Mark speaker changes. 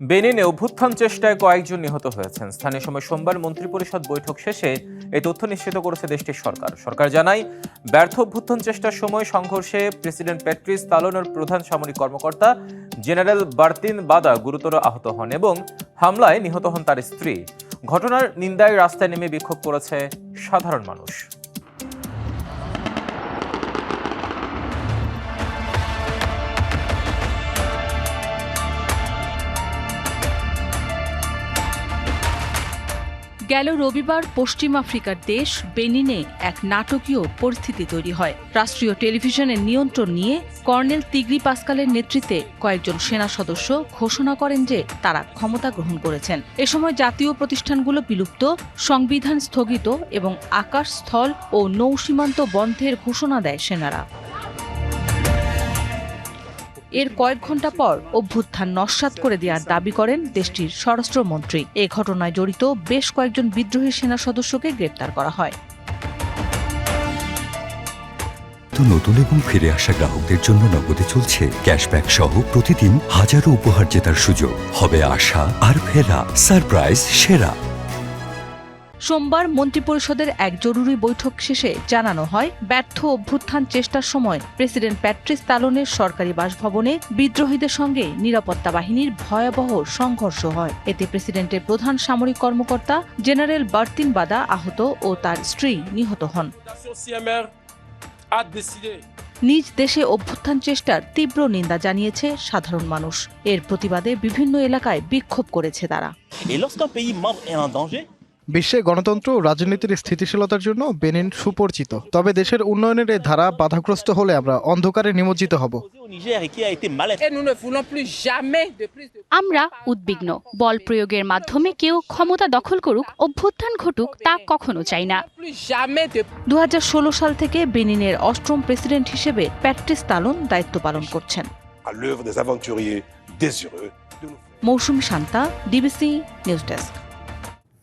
Speaker 1: বেনিনে অভ্যুত্থান চেষ্টায় কয়েকজন নিহত হয়েছেন। স্থানীয় সময় সোমবার মন্ত্রিপরিষদ বৈঠক শেষে এই তথ্য নিশ্চিত করেছে দেশটির সরকার। সরকার জানায়, ব্যর্থ অভ্যুত্থান চেষ্টার সময় সংঘর্ষে প্রেসিডেন্ট প্যাট্রিস তালোনের প্রধান সামরিক কর্মকর্তা জেনারেল বার্তিন বাদা গুরুতর আহত হন এবং হামলায় নিহত হন তার স্ত্রী। ঘটনার নিন্দায় রাস্তায় নেমে বিক্ষোভ করেছে সাধারণ মানুষ।
Speaker 2: গেল রবিবার পশ্চিম আফ্রিকার দেশ বেনিনে এক নাটকীয় পরিস্থিতি তৈরি হয়। রাষ্ট্রীয় টেলিভিশনের নিয়ন্ত্রণ নিয়ে কর্নেল তিগ্রি পাসকালের নেতৃত্বে কয়েকজন সেনা সদস্য ঘোষণা করেন যে তারা ক্ষমতা গ্রহণ করেছেন। এ সময় জাতীয় প্রতিষ্ঠানগুলো বিলুপ্ত, সংবিধান স্থগিত এবং আকাশ স্থল ও নৌ সীমান্ত বন্ধের ঘোষণা দেয় সেনারা। এর কয়েক ঘণ্টা পর অভ্যুত্থান নস্যাৎ করে দেওয়ার দাবি করেন দেশটির স্বরাষ্ট্রমন্ত্রী। এ ঘটনায় জড়িত বেশ কয়েকজন বিদ্রোহী সেনা সদস্যকে গ্রেপ্তার করা হয়।
Speaker 3: তো নতুন এবং ফিরে আসা গ্রাহকদের জন্য নগদে চলছে ক্যাশব্যাক সহ প্রতিদিন হাজারো উপহার জেতার সুযোগ। হবে আশা আর ফেরা, সারপ্রাইজ, সেরা।
Speaker 2: সোমবার মন্ত্রিপরিষদের এক জরুরি বৈঠক শেষে জানানো হয়, ব্যর্থ অভ্যুত্থান চেষ্টার সময় প্রেসিডেন্ট প্যাট্রিস তালনের সরকারি বাসভবনে বিদ্রোহীদের সঙ্গে নিরাপত্তা বাহিনীর ভয়াবহ সংঘর্ষ হয়। এতে প্রেসিডেন্টের প্রধান সামরিক কর্মকর্তা জেনারেল বার্তিন বাদা আহত ও তার স্ত্রী নিহত হন। নিজ দেশে অভ্যুত্থান চেষ্টার তীব্র নিন্দা জানিয়েছে সাধারণ মানুষ। এর প্রতিবাদে বিভিন্ন এলাকায় বিক্ষোভ করেছে তারা।
Speaker 4: বিশ্বে গণতন্ত্র ও রাজনীতির স্থিতিশীলতার জন্য বেনিন সুপরিচিত। তবে দেশের উন্নয়নের এই ধারা বাধাগ্রস্ত হলে আমরা অন্ধকারে নিমজ্জিত হব।
Speaker 5: আমরা উদ্বিগ্ন। বল প্রয়োগের মাধ্যমে কেউ ক্ষমতা দখল করুক অভ্যুত্থান ঘটুক তা কখনো চাই না।
Speaker 2: দু সাল থেকে বেনিনের অষ্টম প্রেসিডেন্ট হিসেবে প্যাট্রিস তালন দায়িত্ব পালন করছেন। Mousumi Shanta DBC news desk